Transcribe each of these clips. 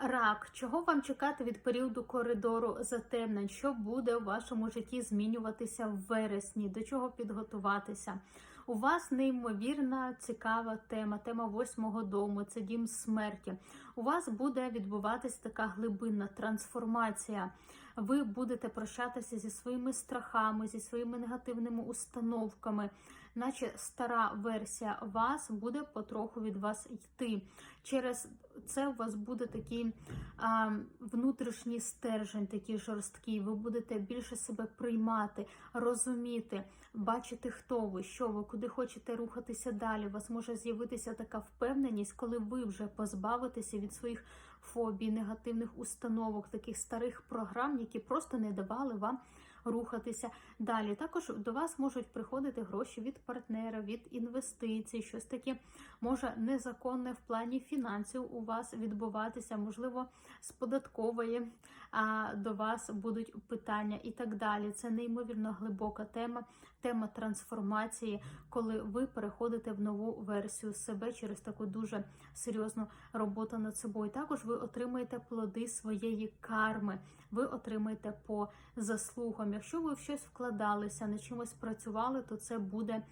Рак, чого вам чекати від періоду коридору затемнень? Що буде у вашому житті змінюватися в вересні? До чого підготуватися? У вас неймовірна цікава тема, тема восьмого дому, це дім смерті. У вас буде відбуватися така глибинна трансформація. Ви будете прощатися зі своїми страхами, зі своїми негативними установками, наче стара версія вас буде потроху від вас йти. Через це у вас буде такий а, внутрішній стержень, такий жорсткий. Ви будете більше себе приймати, розуміти, бачити, хто ви, що ви, куди хочете рухатися далі. У вас може з'явитися така впевненість, коли ви вже позбавитеся від своїх фобій, негативних установок, таких старих програм, які просто не давали вам рухатися далі. Також до вас можуть приходити гроші від партнера, від інвестицій, щось таке може незаконне в плані фінансів у вас відбуватися, можливо, з податкової а, до вас будуть питання і так далі. Це неймовірно глибока тема, тема трансформації, коли ви переходите в нову версію себе через таку дуже серйозну роботу над собою. Також ви отримаєте плоди своєї карми, ви отримаєте по заслугам. Якщо ви в щось вкладалися, на чимось працювали, то це буде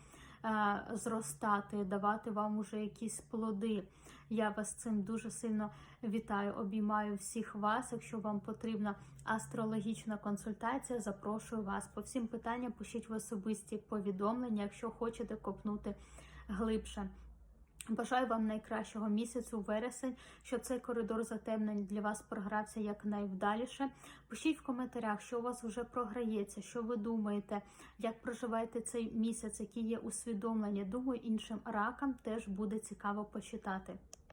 е, зростати, давати вам уже якісь плоди. Я вас цим дуже сильно вітаю, обіймаю всіх вас. Якщо вам потрібна астрологічна консультація, запрошую вас. По всім питанням пишіть в особисті повідомлення, якщо хочете копнути глибше. Бажаю вам найкращого місяцю вересень, щоб цей коридор затемнень для вас програвся якнайвдаліше. Пишіть в коментарях, що у вас вже програється, що ви думаєте, як проживаєте цей місяць, які є усвідомлення. Думаю, іншим ракам теж буде цікаво почитати.